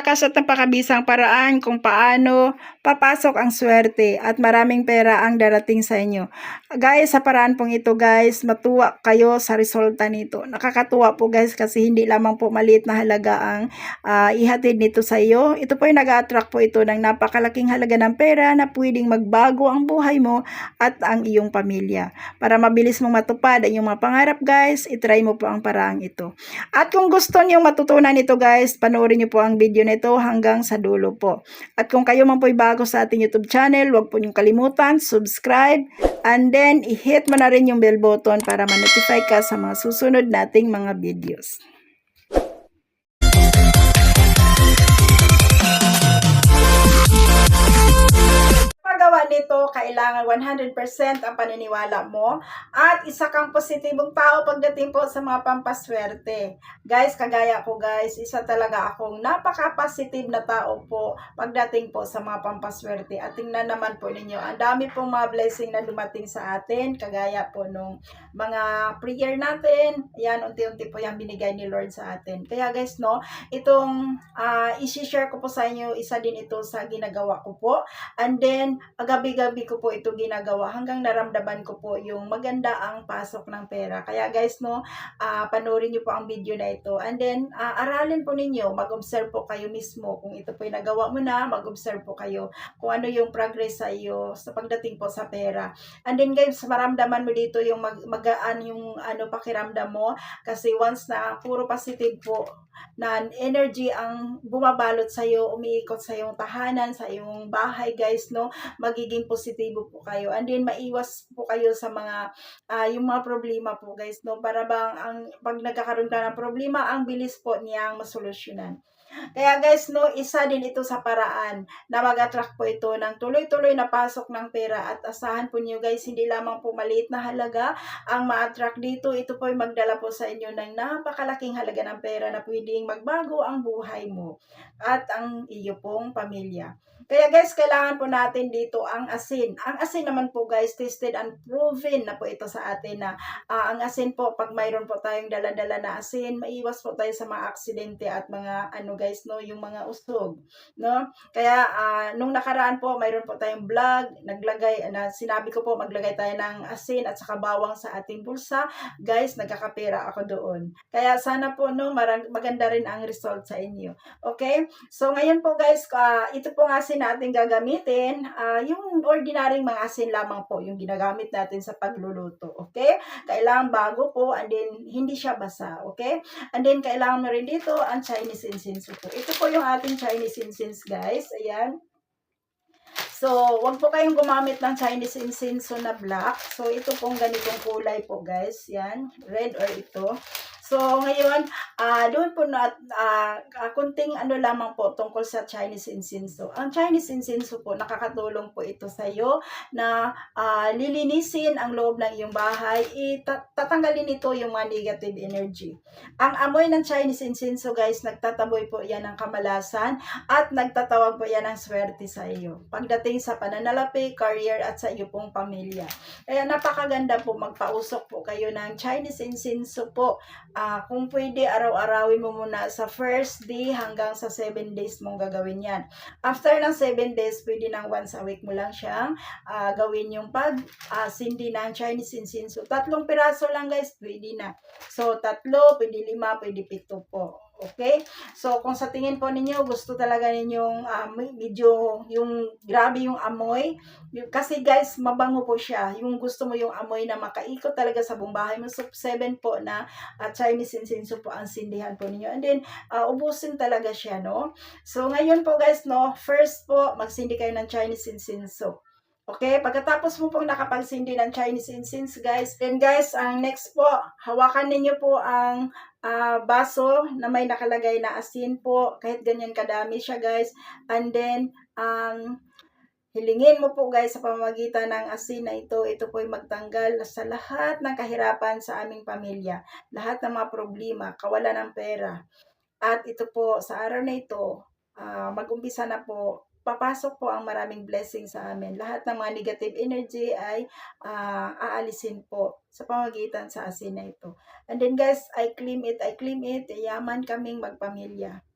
Napakakas at napakabisang paraan kung paano papasok ang swerte at maraming pera ang darating sa inyo. Guys, sa paraan pong ito guys, matuwa kayo sa resulta nito. Nakakatuwa po guys kasi hindi lamang po maliit na halaga ang ah, ihatid nito sa iyo. Ito po yung nag-attract po ito ng napakalaking halaga ng pera na pwedeng magbago ang buhay mo at ang iyong pamilya. Para mabilis mong matupad ang iyong mga pangarap guys, itry mo po ang paraang ito. At kung gusto niyo matutunan ito guys, panoorin niyo po ang video nito hanggang sa dulo po. At kung kayo man po'y bago sa ating YouTube channel, huwag po niyong kalimutan, subscribe, and then i-hit mo na rin yung bell button para ma-notify ka sa mga susunod nating mga videos. Nito, kailangan 100% ang paniniwala mo at isa kang positibong tao pagdating po sa mga pampaswerte. Guys, kagaya ko guys, isa talaga akong napaka-positive na tao po pagdating po sa mga pampaswerte. At tingnan naman po ninyo, ang dami pong mga blessing na dumating sa atin, kagaya po nung mga prayer natin. Ayan, unti-unti po yung binigay ni Lord sa atin. Kaya guys, no, itong uh, isi-share ko po sa inyo, isa din ito sa ginagawa ko po. And then, gabi-gabi ko po ito ginagawa hanggang naramdaman ko po yung maganda ang pasok ng pera. Kaya guys, no, uh, panoorin niyo po ang video na ito. And then, uh, aralin po ninyo, mag-observe po kayo mismo. Kung ito po nagawa mo na, mag-observe po kayo kung ano yung progress sa iyo sa pagdating po sa pera. And then guys, maramdaman mo dito yung mag magaan yung ano pakiramdam mo kasi once na puro positive po na energy ang bumabalot sa iyo, umiikot sa iyong tahanan, sa iyong bahay, guys, no? Magiging positibo po kayo. And then maiwas po kayo sa mga uh, yung mga problema po, guys, no? Para bang ang pag nagkakaroon ka ng problema, ang bilis po niyang masolusyonan. Kaya guys, no, isa din ito sa paraan na mag-attract po ito ng tuloy-tuloy na pasok ng pera at asahan po niyo guys, hindi lamang po maliit na halaga ang ma-attract dito. Ito po ay magdala po sa inyo ng napakalaking halaga ng pera na pwedeng magbago ang buhay mo at ang iyo pong pamilya. Kaya guys, kailangan po natin dito ang asin. Ang asin naman po guys, tested and proven na po ito sa atin na uh, ang asin po, pag mayroon po tayong dala-dala na asin, maiwas po tayo sa mga aksidente at mga ano guys, no, yung mga usog, no? Kaya uh, nung nakaraan po, mayroon po tayong vlog, naglagay na sinabi ko po maglagay tayo ng asin at saka bawang sa ating bulsa. Guys, nagkakapera ako doon. Kaya sana po no, maganda rin ang result sa inyo. Okay? So ngayon po guys, uh, ito po ang asin natin gagamitin, uh, yung ordinaryong mga asin lamang po, yung ginagamit natin sa pagluluto. Okay? Kailangan bago po and then hindi siya basa. Okay? And then kailangan mo rin dito ang Chinese incense po. Ito po yung ating Chinese incense guys. Ayan. So, wag po kayong gumamit ng Chinese incense na black. So, ito pong ganitong kulay po guys. Yan. Red or ito. So, ngayon, uh, doon po na, uh, kunting ano lamang po tungkol sa Chinese incense. Ang Chinese incense po, nakakatulong po ito sa iyo na uh, lilinisin ang loob ng iyong bahay, itatanggalin ito yung mga negative energy. Ang amoy ng Chinese incense, guys, nagtataboy po yan ng kamalasan at nagtatawag po yan ng swerte sa iyo. Pagdating sa pananalapi, career at sa iyo pong pamilya. Kaya napakaganda po magpausok po kayo ng Chinese incense po uh, kung pwede, araw-arawin mo muna sa first day hanggang sa 7 days mong gagawin yan. After ng 7 days, pwede nang once a week mo lang siyang uh, gawin yung pag uh, sindi ng Chinese incense. So, tatlong piraso lang guys, pwede na. So, tatlo, pwede lima, pwede pito po. Okay? So, kung sa tingin po ninyo, gusto talaga ninyong uh, medyo yung grabe yung amoy. Kasi guys, mabango po siya. Yung gusto mo yung amoy na makaikot talaga sa buong bahay mo. So, 7 po na uh, Chinese incense po ang sindihan po ninyo. And then, uh, ubusin talaga siya, no? So, ngayon po guys, no, first po, magsindi kayo ng Chinese incense. Okay, pagkatapos mo pong nakapagsindi ng Chinese incense, guys, then guys, ang next po, hawakan ninyo po ang uh, baso na may nakalagay na asin po, kahit ganyan kadami siya, guys. And then, um, hilingin mo po, guys, sa pamamagitan ng asin na ito, ito po ay magtanggal sa lahat ng kahirapan sa aming pamilya, lahat ng mga problema, kawalan ng pera. At ito po, sa araw na ito, uh, mag-umpisa na po papasok po ang maraming blessing sa amin. Lahat ng mga negative energy ay uh, aalisin po sa pamagitan sa asin na ito. And then guys, I claim it, I claim it, yaman kaming magpamilya.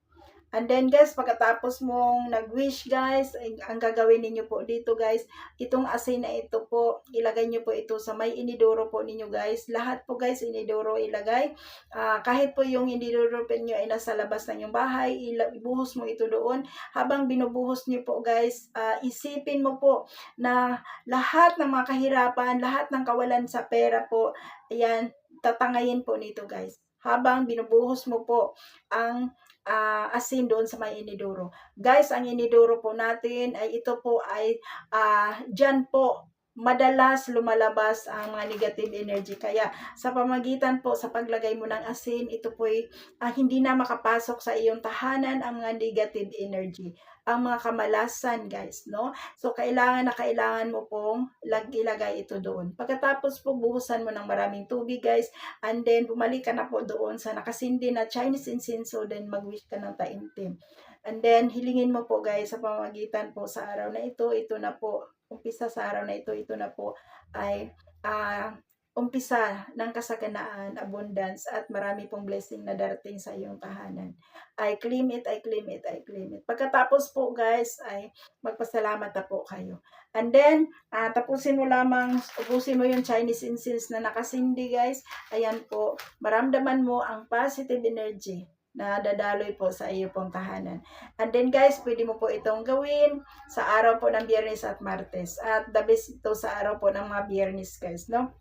And then guys, pagkatapos mong nag-wish guys, ang gagawin ninyo po dito guys, itong asin na ito po, ilagay nyo po ito sa may inidoro po ninyo guys. Lahat po guys, inidoro ilagay. Ah, kahit po yung inidoro po nyo ay nasa labas ng yung bahay, ibuhos mo ito doon. Habang binubuhos nyo po guys, ah, isipin mo po na lahat ng mga kahirapan, lahat ng kawalan sa pera po, ayan, tatangayin po nito guys. Habang binubuhos mo po ang ah, asin doon sa may inidoro. Guys, ang inidoro po natin ay ito po ay ah, dyan po madalas lumalabas ang mga negative energy. Kaya sa pamagitan po sa paglagay mo ng asin, ito po ay ah, hindi na makapasok sa iyong tahanan ang mga negative energy. Ang mga kamalasan, guys, no? So, kailangan na kailangan mo pong lag- ilagay ito doon. Pagkatapos po, buhusan mo ng maraming tubig, guys. And then, bumalik ka na po doon sa nakasindi na Chinese incense. Then, mag-wish ka ng taimtim. And then, hilingin mo po, guys, sa pamagitan po sa araw na ito. Ito na po, umpisa sa araw na ito. Ito na po ay ah, umpisa ng kasaganaan, abundance, at marami pong blessing na darating sa iyong tahanan. I claim it, I claim it, I claim it. Pagkatapos po guys, ay magpasalamat na po kayo. And then, ah, tapusin mo lamang, ubusin mo yung Chinese incense na nakasindi guys. Ayan po, maramdaman mo ang positive energy na dadaloy po sa iyo pong tahanan. And then guys, pwede mo po itong gawin sa araw po ng biyernes at martes. At the best ito sa araw po ng mga biyernes guys, no?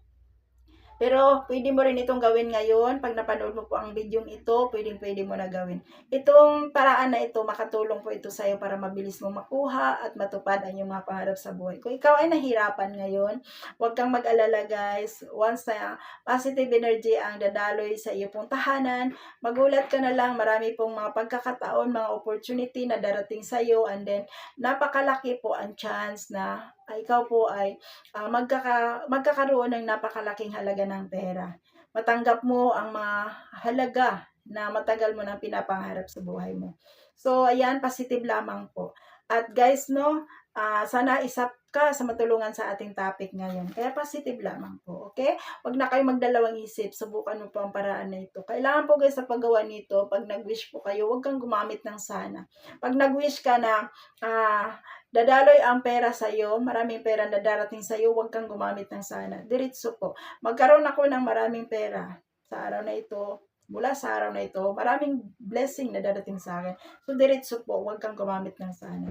Pero pwede mo rin itong gawin ngayon. Pag napanood mo po ang video ito, pwedeng pwede mo na gawin. Itong paraan na ito, makatulong po ito sa iyo para mabilis mo makuha at matupad ang iyong mga pangarap sa buhay. Kung ikaw ay nahirapan ngayon, huwag kang mag-alala guys. Once na positive energy ang dadaloy sa iyo pong tahanan, magulat ka na lang. Marami pong mga pagkakataon, mga opportunity na darating sa iyo and then napakalaki po ang chance na ikaw po ay ah, magkaka, magkakaroon ng napakalaking halaga ng pera. Matanggap mo ang mga halaga na matagal mo nang pinapangarap sa buhay mo. So, ayan, positive lamang po. At guys, no, ah, sana isa ka sa matulungan sa ating topic ngayon. Kaya positive lamang po, okay? Huwag na kayo magdalawang isip. Subukan mo po ang paraan na ito. Kailangan po guys sa paggawa nito, pag nag-wish po kayo, huwag kang gumamit ng sana. Pag nag-wish ka na, ah, dadaloy ang pera sa iyo, maraming pera na darating sa iyo, huwag kang gumamit ng sana. Diretso po. Magkaroon ako ng maraming pera sa araw na ito, mula sa araw na ito, maraming blessing na darating sa akin. So, diretso po, huwag kang gumamit ng sana.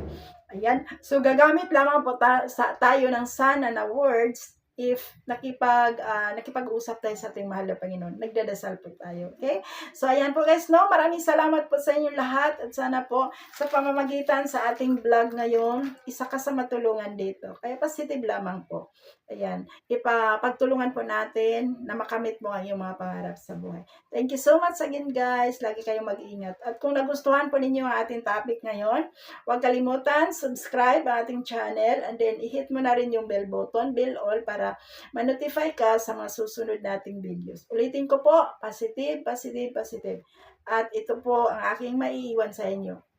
Ayan. So, gagamit lamang po ta- sa, tayo ng sana na words if nakipag ah, nakipag-usap tayo sa ating mahal na Panginoon. Nagdadasal po tayo. Okay? So, ayan po guys, no? Maraming salamat po sa inyong lahat at sana po sa pamamagitan sa ating vlog ngayon, isa ka sa matulungan dito. Kaya positive lamang po. Ayan. Ipapagtulungan po natin na makamit mo ang iyong mga pangarap sa buhay. Thank you so much again guys. Lagi kayong mag-ingat. At kung nagustuhan po ninyo ang ating topic ngayon, huwag kalimutan, subscribe ang ating channel and then i-hit mo na rin yung bell button, bell all para ma-notify ka sa mga susunod nating videos. Ulitin ko po, positive, positive, positive. At ito po ang aking maiiwan sa inyo.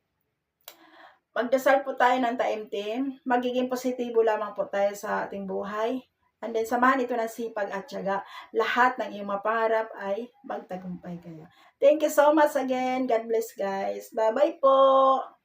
Magdasal po tayo ng taimtim. Magiging positibo lamang po tayo sa ating buhay. And then, samahan ito ng sipag at syaga. Lahat ng iyong mapangarap ay magtagumpay kayo. Thank you so much again. God bless guys. Bye-bye po.